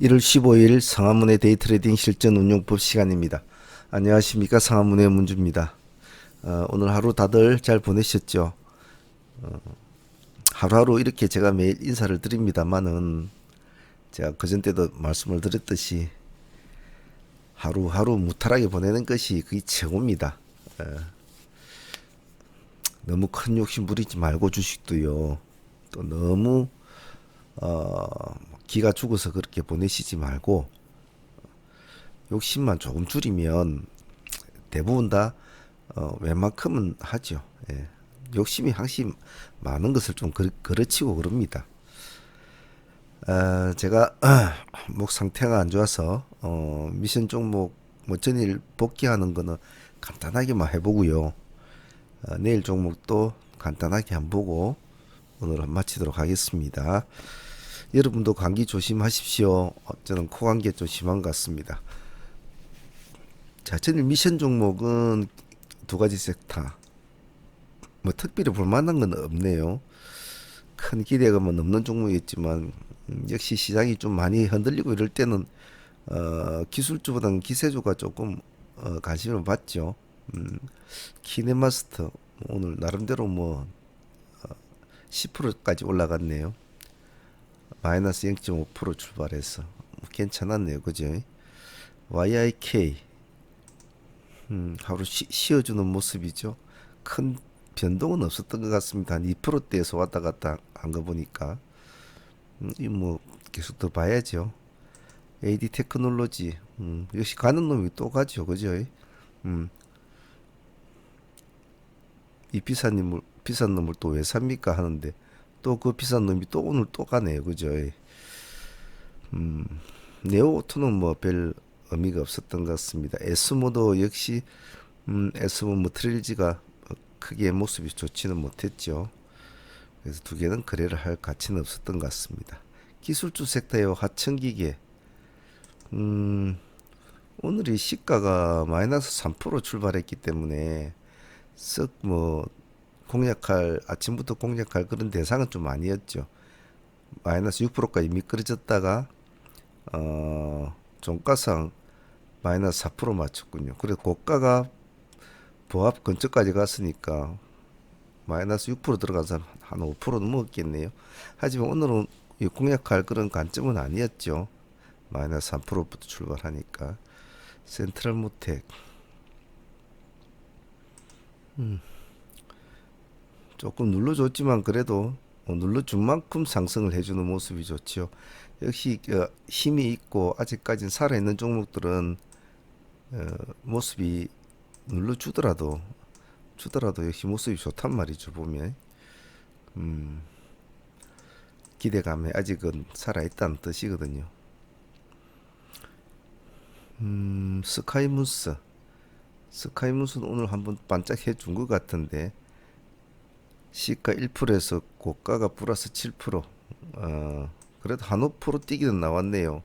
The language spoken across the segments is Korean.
1월 15일 상하문의 데이트레이딩 실전 운용법 시간입니다. 안녕하십니까 상하문의 문주입니다. 어, 오늘 하루 다들 잘 보내셨죠? 어, 하루하루 이렇게 제가 매일 인사를 드립니다만은 제가 그전 때도 말씀을 드렸듯이 하루하루 무탈하게 보내는 것이 그게 최고입니다. 어, 너무 큰 욕심 부리지 말고 주식도요. 또 너무 어, 기가 죽어서 그렇게 보내시지 말고 욕심만 조금 줄이면 대부분 다 어, 웬만큼은 하죠. 예. 욕심이 항상 많은 것을 좀 그, 그르치고 그럽니다. 아, 제가 목 상태가 안 좋아서 어, 미션 종목 뭐 전일 복귀하는 거는 간단하게만 해보고요. 어, 내일 종목도 간단하게 한 보고 오늘 마치도록 하겠습니다. 여러분도 감기 조심하십시오. 어, 저는 코감기 좀 심한 것 같습니다. 자, 저는 미션 종목은 두 가지 섹터. 뭐 특별히 볼만한 건 없네요. 큰 기대감은 없는 종목이었지만 음, 역시 시장이 좀 많이 흔들리고 이럴 때는 어, 기술주보다는 기세주가 조금 어, 관심을 받죠. 음, 키네마스터 오늘 나름대로 뭐 어, 10%까지 올라갔네요. 마이너스 0.5% 출발해서 뭐 괜찮았네요, 그죠? YIK 음, 하루 쉬, 쉬어주는 모습이죠. 큰 변동은 없었던 것 같습니다. 한 2%대에서 왔다 갔다 한 거 보니까 음, 이뭐 계속 더 봐야죠. AD 테크놀로지 음, 역시 가는 놈이 또 가죠, 그죠? 음, 이 비싼 놈을 비싼 놈을 또 왜 삽니까 하는데 또 그 비싼 놈이 또 오늘 또 가네요, 그죠? 음, 네오오토는 뭐 별 의미가 없었던 것 같습니다. 에스모도 역시 음, 에스모 뭐 트릴지가 크게 모습이 좋지는 못했죠. 그래서 두 개는 거래를 할 가치는 없었던 것 같습니다. 기술주 섹터의 하청기계 음, 오늘이 시가가 마이너스 3% 출발했기 때문에 썩뭐 공략할 아침부터 공략할 그런 대상은 좀 아니었죠. 마이너스 6%까지 미끄러졌다가 어 종가상 마이너스 4% 맞췄군요. 그래서 고가가 보합 근처까지 갔으니까 마이너스 6% 들어가서 한 5%는 먹었겠네요. 하지만 오늘은 이 공략할 그런 관점은 아니었죠. 마이너스 3%부터 출발하니까 센트럴 모텍 음. 조금 눌러줬지만 그래도 어, 눌러준 만큼 상승을 해주는 모습이 좋죠. 역시 어, 힘이 있고 아직까지는 살아있는 종목들은 어, 모습이 눌러주더라도 주더라도 역시 모습이 좋단 말이죠 보면 음, 기대감에 아직은 살아있다는 뜻이거든요. 음, 스카이무스 스카이무스는 오늘 한번 반짝해 준 것 같은데 시가 1%에서 고가가 플러스 7%. 어, 그래도 한 5% 뛰기는 나왔네요.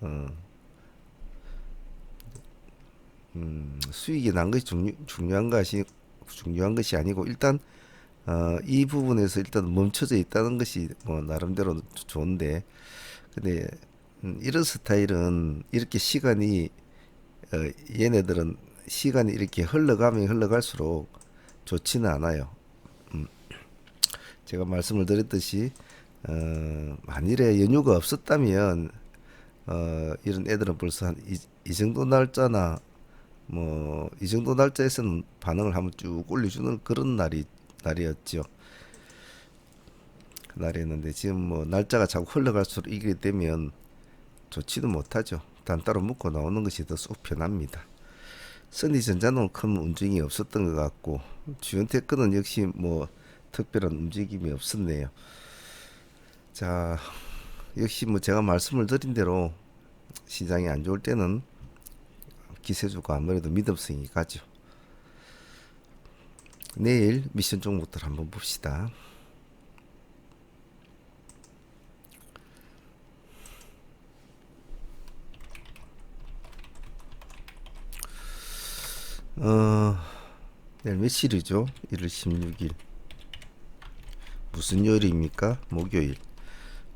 어, 음, 수익이 난 것이 중요, 중요한 것이 중요한 것이 아니고 일단 어, 이 부분에서 일단 멈춰져 있다는 것이 뭐 나름대로 좋은데 근데 음, 이런 스타일은 이렇게 시간이 어, 얘네들은 시간이 이렇게 흘러가면 흘러갈수록 좋지는 않아요. 음, 제가 말씀을 드렸듯이 어, 만일에 연휴가 없었다면 어, 이런 애들은 벌써 한이 정도 날짜나 뭐 이 정도 날짜에서는 반응을 한번 쭉 올려주는 그런 날이 날이었죠. 날이었는데 지금 뭐 날짜가 자꾸 흘러갈수록 이게 되면 좋지도 못하죠. 단따로 묶고 나오는 것이 더 쏙 편합니다. 선리전자는 큰 움직임이 없었던 것 같고 주연테크는 역시 뭐 특별한 움직임이 없었네요. 자, 역시 뭐 제가 말씀을 드린 대로 시장이 안 좋을 때는 기세주가 아무래도 믿음성이 가죠. 내일 미션 종목들 한번 봅시다. 어, 내일 며칠이죠? 1월 16일. 무슨 요일입니까? 목요일.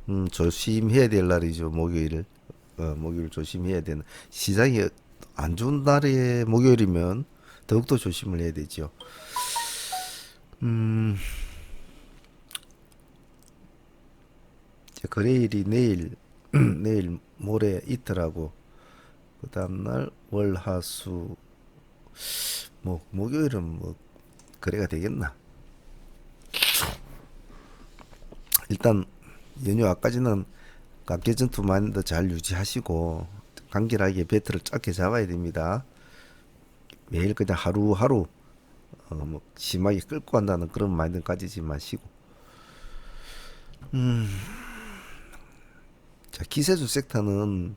음, 조심해야 될 날이죠, 목요일. 어, 목요일 조심해야 되는 시장이 안 좋은 날에 목요일이면 더욱더 조심을 해야 되죠. 음, 거래일이 내일 내일 모레 이틀하고 그 다음날 월화수 뭐 목요일은 뭐 거래가 되겠나? 일단 연휴 앞까지는 각계 전투 마인드 잘 유지하시고 간결하게 배틀을 짧게 잡아야 됩니다. 매일 그냥 하루하루 어, 뭐 심하게 끌고 간다는 그런 마인드 가지지 마시고 음. 자 기세주 섹터는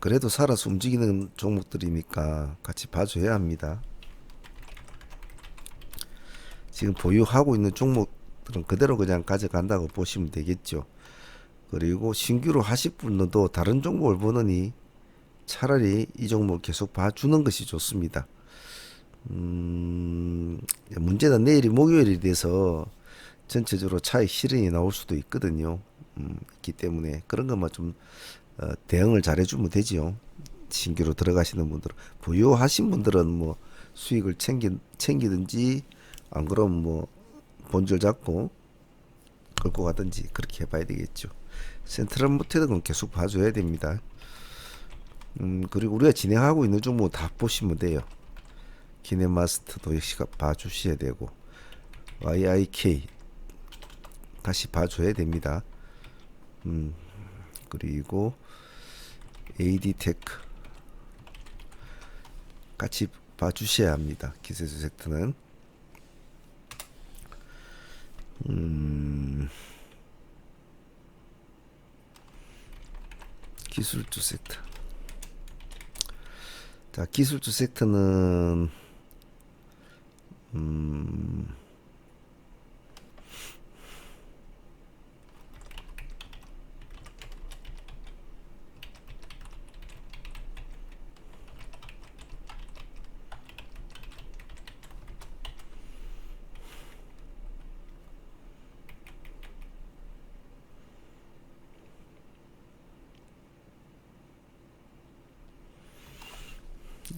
그래도 살아서 움직이는 종목들이니까 같이 봐줘야 합니다. 지금 보유하고 있는 종목 들은 그대로 그냥 가져간다고 보시면 되겠죠. 그리고 신규로 하실 분들도 다른 종목을 보느니 차라리 이 종목을 계속 봐주는 것이 좋습니다. 음, 문제는 내일이 목요일이 돼서 전체적으로 차익 실현이 나올 수도 있거든요. 음, 있기 때문에 그런 것만 좀 어, 대응을 잘해주면 되지요. 신규로 들어가시는 분들은 보유하신 분들은 뭐 수익을 챙기 챙기든지 안 그러면 뭐 본질 잡고 끌고 가든지 그렇게 해봐야 되겠죠. 센트럴 모텔은 계속 봐줘야 됩니다. 음 그리고 우리가 진행하고 있는 종목 다 보시면 돼요. 기네마스터도 역시 봐주셔야 되고 YIK 다시 봐줘야 됩니다. 음 그리고 AD테크 같이 봐주셔야 합니다. 기세주 섹터는 음, 기술주 섹터. 자, 기술주 섹터는 음,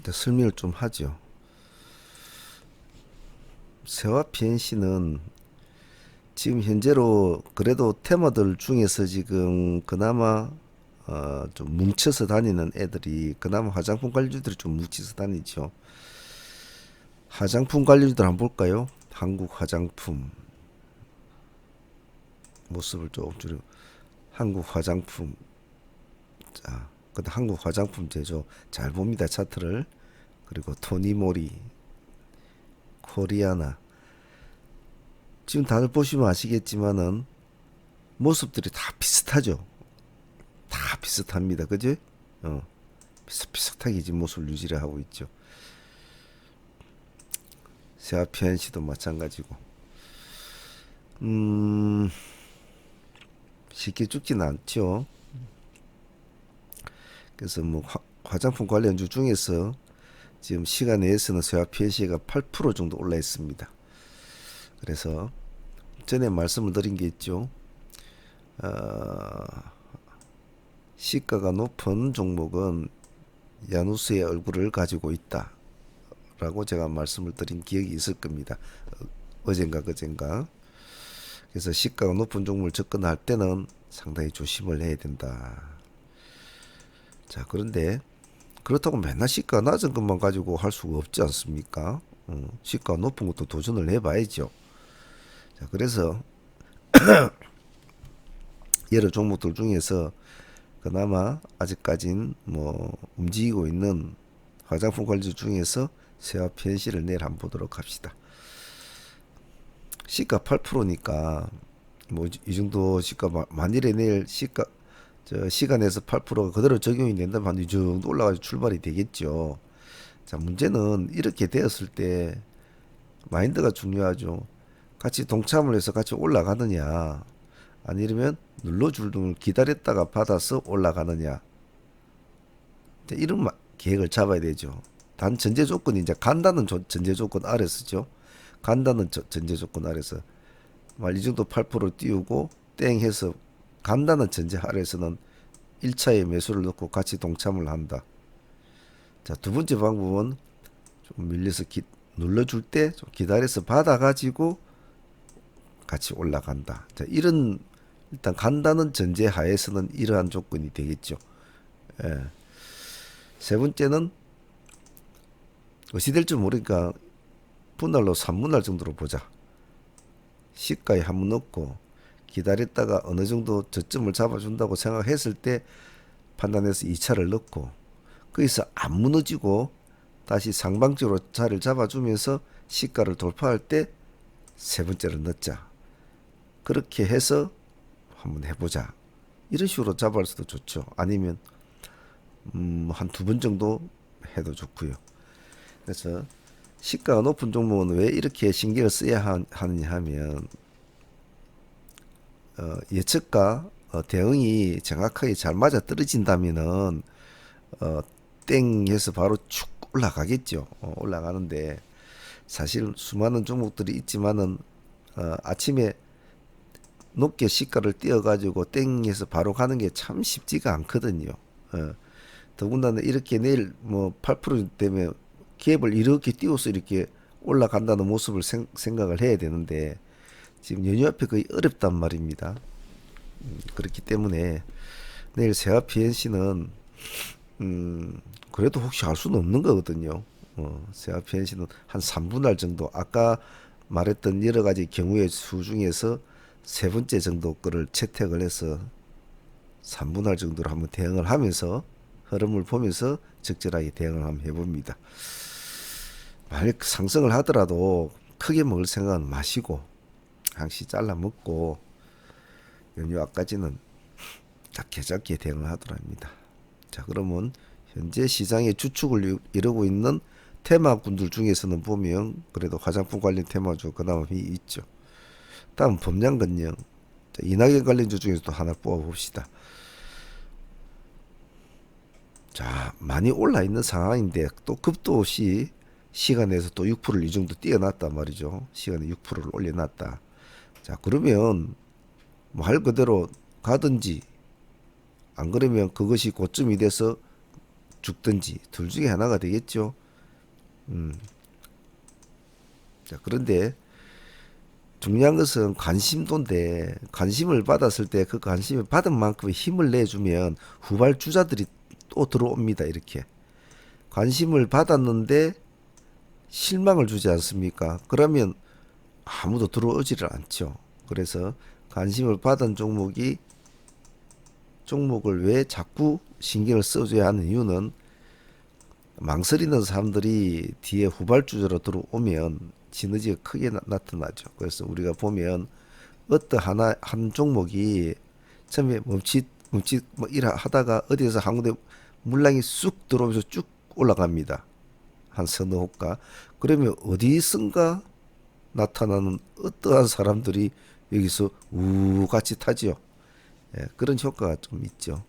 일단 설명을 좀 하죠. 세와 PNC는 지금 현재로 그래도 테마들 중에서 지금 그나마 어, 좀 뭉쳐서 다니는 애들이 그나마 화장품 관리주들이 좀 뭉쳐서 다니죠. 화장품 관리주들 한번 볼까요? 한국 화장품 모습을 조금 줄여 한국 화장품 자 근데 한국 화장품 제조 잘 봅니다 차트를. 그리고 토니모리 코리아나. 지금 다들 보시면 아시겠지만은 모습들이 다 비슷하죠? 다 비슷합니다. 그지? 어. 비슷비슷하게 지금 모습을 유지를 하고 있죠. 세아피안시도 마찬가지고. 음 쉽게 죽지는 않죠 그래서 뭐 화, 화장품 관련주 중에서 지금 시간 내에서는 세화 PLC가 8% 정도 올라 있습니다. 그래서 전에 말씀을 드린 게 있죠. 어, 시가가 높은 종목은 야누스의 얼굴을 가지고 있다. 라고 제가 말씀을 드린 기억이 있을 겁니다. 어, 어젠가 그젠가. 그래서 시가가 높은 종목을 접근할 때는 상당히 조심을 해야 된다. 자 그런데 그렇다고 맨날 시가 낮은 것만 가지고 할 수가 없지 않습니까? 어, 시가 높은 것도 도전을 해봐야죠. 자 그래서 여러 종목들 중에서 그나마 아직까진 뭐 움직이고 있는 화장품 관리주 중에서 세화 편시를 내일 한번 보도록 합시다. 시가 8%니까 뭐 이 정도 시가 만일에 내일 시가 저 시간에서 8%가 그대로 적용이 된다면 한 이 정도 올라가서 출발이 되겠죠. 자, 문제는 이렇게 되었을 때 마인드가 중요하죠. 같이 동참을 해서 같이 올라가느냐, 아니면 눌러줄 등을 기다렸다가 받아서 올라가느냐. 이런 계획을 잡아야 되죠. 단 전제 조건이 이제 간다는 전제 조건 아래서죠. 간다는 전제 조건 아래서 이 정도 8% 띄우고 땡 해서 간다는 전제 아래에서는 1차에 매수를 넣고 같이 동참을 한다. 자, 두 번째 방법은 좀 밀려서 기, 눌러줄 때 좀 기다려서 받아가지고 같이 올라간다. 자, 이런 일단 간다는 전제 하에서는 이러한 조건이 되겠죠. 예. 세 번째는 어찌 될지 모르니까 분할로 3분할 정도로 보자. 시가에 한번 넣고 기다렸다가 어느 정도 저점을 잡아준다고 생각했을 때 판단해서 2차를 넣고 거기서 안 무너지고 다시 상방적으로 자리를 잡아주면서 시가를 돌파할 때 세 번째를 넣자. 그렇게 해서 한번 해보자. 이런 식으로 잡을 수도 좋죠. 아니면 음, 한 두 번 정도 해도 좋고요. 그래서 시가가 높은 종목은 왜 이렇게 신경을 써야 하, 하느냐 하면 어, 예측과 어, 대응이 정확하게 잘 맞아 떨어진다면은 어, 땡해서 바로 축 올라가겠죠. 어, 올라가는데 사실 수많은 종목들이 있지만은 어, 아침에 높게 시가를 띄어가지고 땡해서 바로 가는 게 참 쉽지가 않거든요. 어, 더군다나 이렇게 내일 뭐8% 되면 갭을 이렇게 띄워서 이렇게 올라간다는 모습을 생, 생각을 해야 되는데 지금 연휴 앞에 거의 어렵단 말입니다. 음, 그렇기 때문에 내일 세화 PNC는 음, 그래도 혹시 알 수는 없는 거거든요. 어, 세화 PNC는 한 3분할 정도 아까 말했던 여러 가지 경우의 수 중에서 세 번째 정도 거를 채택을 해서 3분할 정도로 한번 대응을 하면서 흐름을 보면서 적절하게 대응을 한번 해봅니다. 만약 상승을 하더라도 크게 먹을 생각은 마시고 항시 잘라 먹고 연휴 앞까지는 작게 작게 대응을 하도록 합니다. 자 그러면 현재 시장의 주축을 이- 이루고 있는 테마군들 중에서는 보면 그래도 화장품 관련 테마주 그나마 이 있죠. 다음 자, 이낙연 관련주 중에서 또 하나 뽑아 봅시다. 자 많이 올라 있는 상황인데 또 급도 없이 시간에서 또 6%를 이 정도 뛰어났단 말이죠. 시간에 6%를 올려놨다. 자 그러면 뭐 할 그대로 가든지 안 그러면 그것이 고점이 돼서 죽든지 둘 중에 하나가 되겠죠. 음. 자 그런데 중요한 것은 관심도인데 관심을 받았을 때 그 관심을 받은 만큼의 힘을 내주면 후발주자들이 또 들어옵니다. 이렇게 관심을 받았는데 실망을 주지 않습니까? 그러면 아무도 들어오지를 않죠. 그래서 관심을 받은 종목이 종목을 왜 자꾸 신경을 써줘야 하는 이유는 망설이는 사람들이 뒤에 후발주자로 들어오면 시너지가 크게 나, 나타나죠. 그래서 우리가 보면 어떤 하나 한 종목이 처음에 멈칫 멈칫 뭐 이라 하다가 어디에서 한 군데 물량이 쑥 들어오면서 쭉 올라갑니다. 한 서너 호가. 그러면 어디선가 나타나는 어떠한 사람들이 여기서 우 같이 타지요. 예, 그런 효과가 좀 있죠.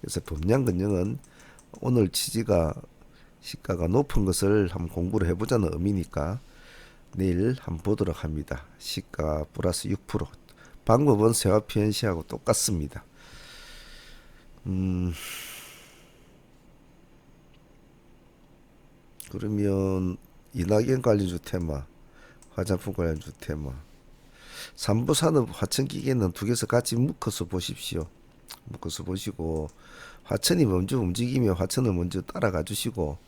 그래서 범량근영은 오늘 취지가 시가가 높은 것을 한번 공부를 해보자는 의미니까 내일 한번 보도록 합니다. 시가 플러스 6% 방법은 세화 PNC하고 똑같습니다. 음, 그러면 이낙연 관련주 테마, 화장품 관련 주 테마, 삼부 산업 화천기계는 두 개서 같이 묶어서 보십시오. 묶어서 보시고 화천이 먼저 움직이면 화천을 먼저 따라가 주시고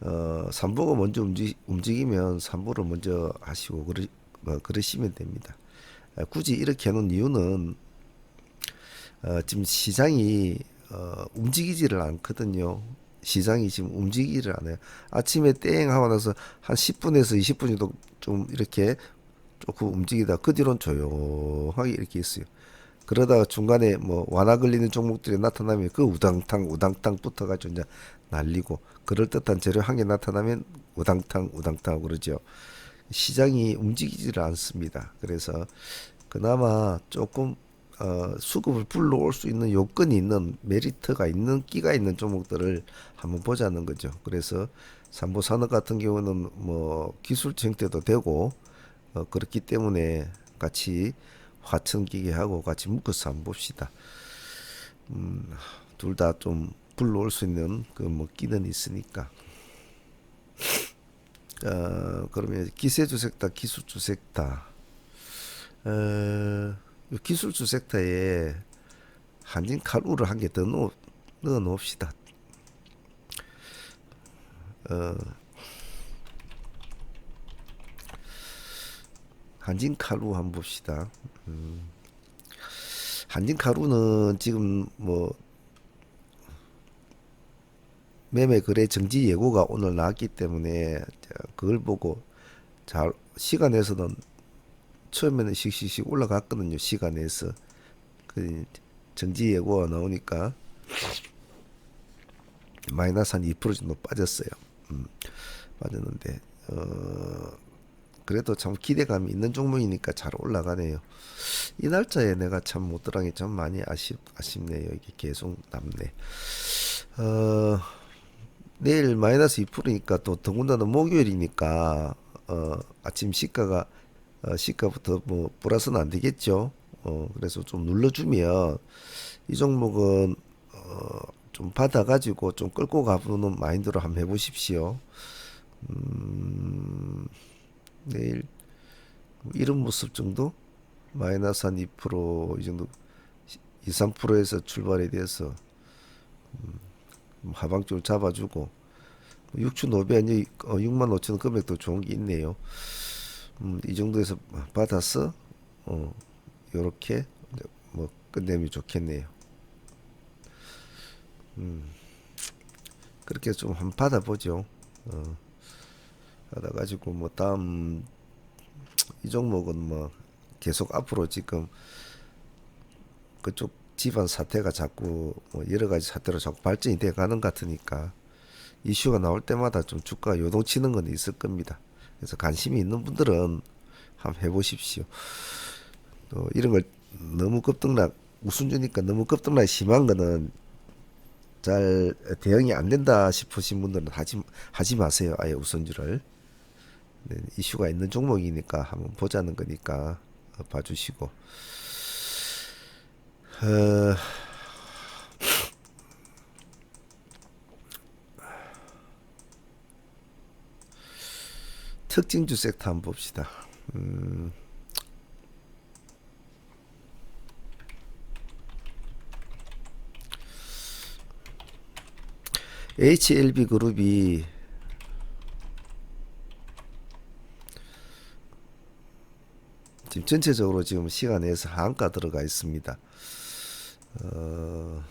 어, 삼부가 먼저 움직, 움직이면 삼부를 먼저 하시고 그러, 뭐, 그러시면 됩니다. 아, 굳이 이렇게 하는 이유는 어, 지금 시장이 어, 움직이지를 않거든요. 시장이 지금 움직이지를 않아요. 아침에 땡 하고 나서 한 10분에서 20분 정도 좀 이렇게 조금 움직이다 그 뒤로는 조용하게 이렇게 있어요. 그러다가 중간에 뭐 완화 걸리는 종목들이 나타나면 그 우당탕 우당탕 붙어가지고 이제 날리고 그럴 듯한 재료 한 개 나타나면 우당탕 우당탕 그러죠. 시장이 움직이지를 않습니다. 그래서 그나마 조금 어, 수급을 불러올 수 있는 요건이 있는 메리트가 있는 끼가 있는 종목들을 한번 보자는 거죠. 그래서 삼보 산업 같은 경우는 뭐 기술적 형태도 되고 어, 그렇기 때문에 같이 화천기계하고 같이 묶어서 한번 봅시다. 둘다 좀 불러올 수 있는 그 뭐 끼는 있으니까. 어, 그러면 기세주 섹터, 기술주 섹터. 어, 요 기술주 섹터에 한진 칼우를 한 개 더 넣어, 넣어 놓읍시다. 어, 한진 칼우 한번 봅시다. 음. 한진 칼우는 지금 뭐 매매 거래 정지 예고가 오늘 나왔기 때문에 자, 그걸 보고 잘 시간에서는 처음에는 씩씩씩 올라갔거든요. 시간에서 그 정지 예고가 나오니까 마이너스 한 2% 정도 빠졌어요. 음, 빠졌는데 어 그래도 참 기대감이 있는 종목이니까 잘 올라가네요. 이 날짜에 내가 참 못 들어간 게좀 많이 아쉽 아쉽네요. 이게 계속 남네. 어 내일 마이너스 2%니까 또 더군다나 목요일이니까 어 아침 시가가 어 시가부터 뭐 플러스는 안 되겠죠. 어 그래서 좀 눌러주면 이 종목은 어 좀 받아가지고 좀 끌고 가보는 마인드로 한번 해보십시오. 음, 내일 이런 모습 정도 마이너스 한 2%이 정도 2, 3%에서 출발이 돼서 음, 하방쪽을 잡아주고 6주 노비안이 어, 6만 5천 금액도 좋은 게 있네요. 음, 이 정도에서 받아서 어, 요렇게 뭐 끝내면 좋겠네요. 음, 그렇게 좀 한번 받아보죠. 어, 받아가지고 뭐 다음 이 종목은 뭐 계속 앞으로 지금 그쪽 집안 사태가 자꾸 뭐 여러 가지 사태로 자꾸 발전이 돼 가는 것 같으니까 이슈가 나올 때마다 좀 주가 요동치는 건 있을 겁니다. 그래서 관심이 있는 분들은 한번 해보십시오. 또 이런 걸 너무 급등락 우순주니까 너무 급등락 심한 거는 잘 대응이 안 된다 싶으신 분들은 하지 하지 마세요. 아예 우선주를 네, 이슈가 있는 종목이니까 한번 보자는 거니까 어, 봐주시고. 어, 특징주 섹터 한번 봅시다. 음, HLB 그룹이 지금 전체적으로 지금 시간에서 한가 들어가 있습니다. 어,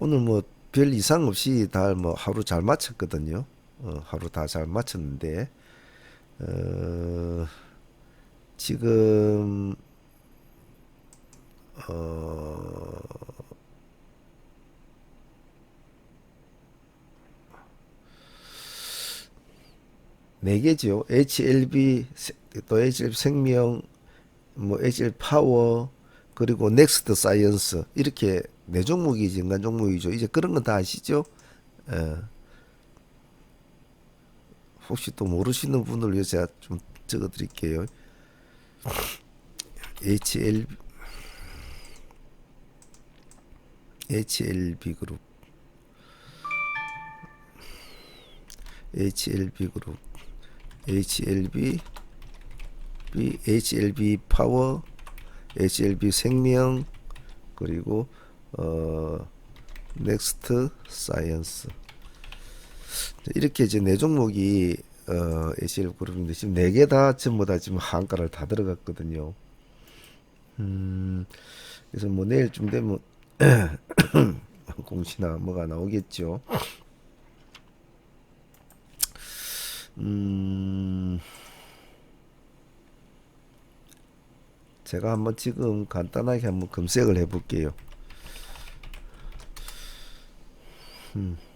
오늘 뭐 별 이상 없이 다 뭐 하루 잘 마쳤거든요. 어, 하루 다 잘 마쳤는데 어, 지금 어, 네 개죠. HLB 세- 또 HLB 생명, 뭐 HL 파워 그리고 넥스트 사이언스 이렇게 네 종목이 인간 종목이죠. 이제 그런 건 다 아시죠? 예. 혹시 또 모르시는 분을 위해서 제가 좀 적어 드릴게요. HL HLB 그룹 HLB 그룹 HLB HLB 파워 HLB 생명 그리고 어 넥스트 사이언스 이렇게 이제 네 종목이 어 HL 그룹인데 지금 네 개 다 전부 다 지금 한가를 다 들어갔거든요. 음 그래서 뭐 내일쯤 되면 공시나 뭐가 나오겠죠. 음 제가 한번 지금 간단하게 한번 검색을 해볼게요. 어,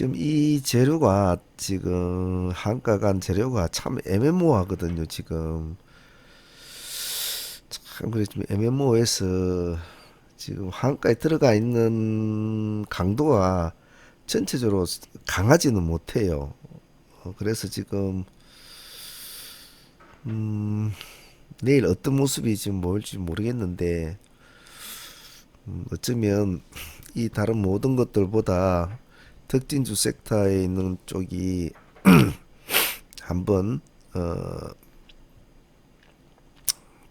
지금 이 재료가 지금 한가 간 재료가 참 애매모호하거든요. 지금 참 그래 좀 애매모호해서 지금 한가에 들어가 있는 강도가 전체적으로 강하지는 못해요. 어, 그래서 지금 음, 내일 어떤 모습이 지금 뭘지 모르겠는데 음, 어쩌면 이 다른 모든 것들보다 특징주 섹터에 있는 쪽이 한번 어,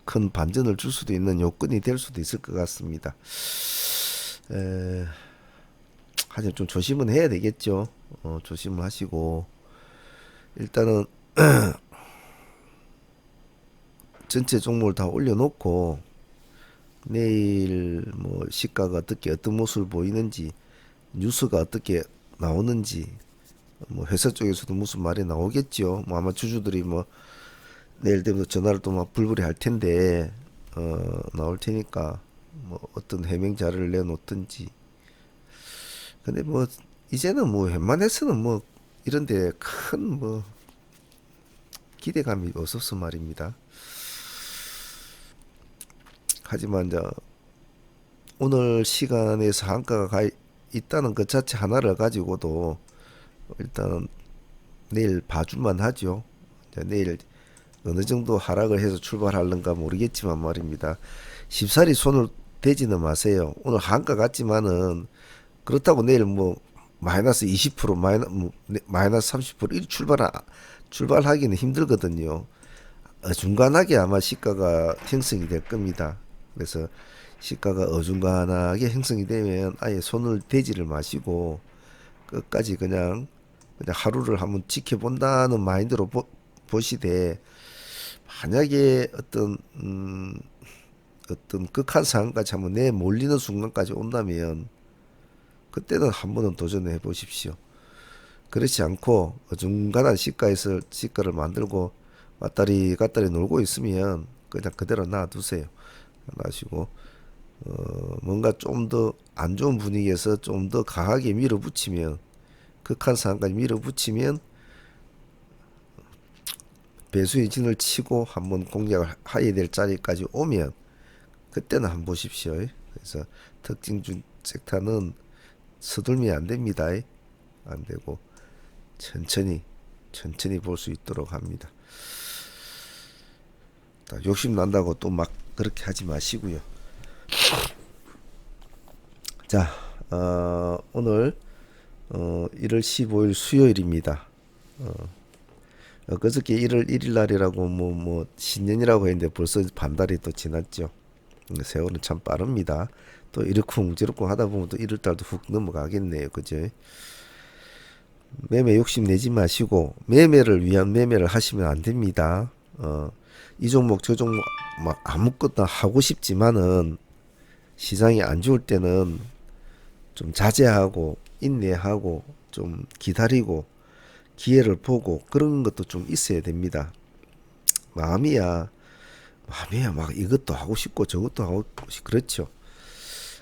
큰 반전을 줄 수도 있는 요건이 될 수도 있을 것 같습니다. 에, 하지만 좀 조심은 해야 되겠죠. 어, 조심을 하시고 일단은 전체 종목을 다 올려놓고 내일 뭐 시가가 어떻게 어떤 모습을 보이는지 뉴스가 어떻게 나오는지 뭐 회사 쪽에서도 무슨 말이 나오겠죠. 뭐 아마 주주들이 뭐 내일 되면 전화를 또 막 불불이 할 텐데 어 나올 테니까 뭐 어떤 해명 자료를 내놓든지 근데 뭐 이제는 뭐 웬만해서는 뭐 이런데 큰 뭐 기대감이 없어서 말입니다. 하지만 이제 오늘 시간에서 한가가 가 있다는 것 자체 하나를 가지고도 일단 내일 봐줄만 하죠. 내일 어느 정도 하락을 해서 출발할는가 모르겠지만 말입니다. 쉽사리 손을 대지는 마세요. 오늘 한가 같지만은 그렇다고 내일 뭐 마이너스 20% 마이너, 뭐 네, 마이너스 30% 이렇게 출발 출발하기는 힘들거든요. 어중간하게 아마 시가가 형성이 될 겁니다. 그래서 시가가 어중간하게 형성이 되면 아예 손을 대지를 마시고 끝까지 그냥 그냥 하루를 한번 지켜본다는 마인드로 보, 보시되 만약에 어떤 음 어떤 극한 상황까지 한번 내 몰리는 순간까지 온다면 그때는 한 번은 도전해 보십시오. 그렇지 않고 어중간한 시가에서 시가를 만들고 왔다리 갔다리 놀고 있으면 그냥 그대로 놔두세요. 놔시고 어 뭔가 좀 더 안 좋은 분위기에서 좀 더 강하게 밀어붙이면 극한 상황까지 밀어붙이면 배수의 진을 치고 한번 공략을 해야 될 자리까지 오면 그때는 한번 보십시오. 그래서 특징주 섹터는 서둘면 안 됩니다. 안 되고 천천히 천천히 볼 수 있도록 합니다. 욕심 난다고 또 막 그렇게 하지 마시고요. 자, 어, 오늘 어, 1월 15일 수요일입니다. 어, 그저께 1월 1일 날이라고 뭐, 뭐, 신년이라고 했는데 벌써 반달이 또 지났죠. 세월은 참 빠릅니다. 또 이렇쿵 저렇쿵 하다 보면 또 1월 달도 훅 넘어가겠네요. 그죠? 매매 욕심 내지 마시고, 매매를 위한 매매를 하시면 안 됩니다. 어, 이 종목, 저 종목, 막 아무것도 하고 싶지만은 시장이 안 좋을 때는 좀 자제하고, 인내하고, 좀 기다리고, 기회를 보고 그런 것도 좀 있어야 됩니다. 마음이야 마음이야 막 이것도 하고 싶고 저것도 하고 싶고 그렇죠.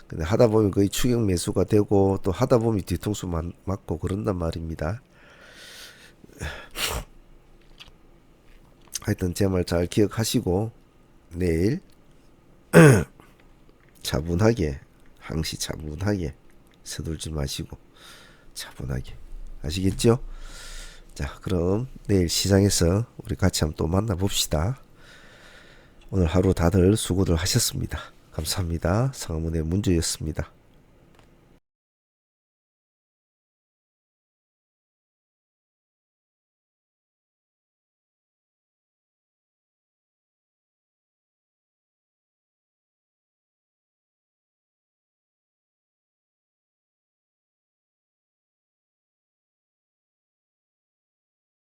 근데 하다 보면 거의 추격 매수가 되고 또 하다 보면 뒤통수 맞고 그런단 말입니다. 하여튼 제 말 잘 기억하시고 내일 차분하게 항시 차분하게 서둘지 마시고 차분하게 아시겠죠? 자, 그럼 내일 시장에서 우리 같이 한번 또 만나봅시다. 오늘 하루 다들 수고들 하셨습니다. 감사합니다. 상암은의 문주였습니다.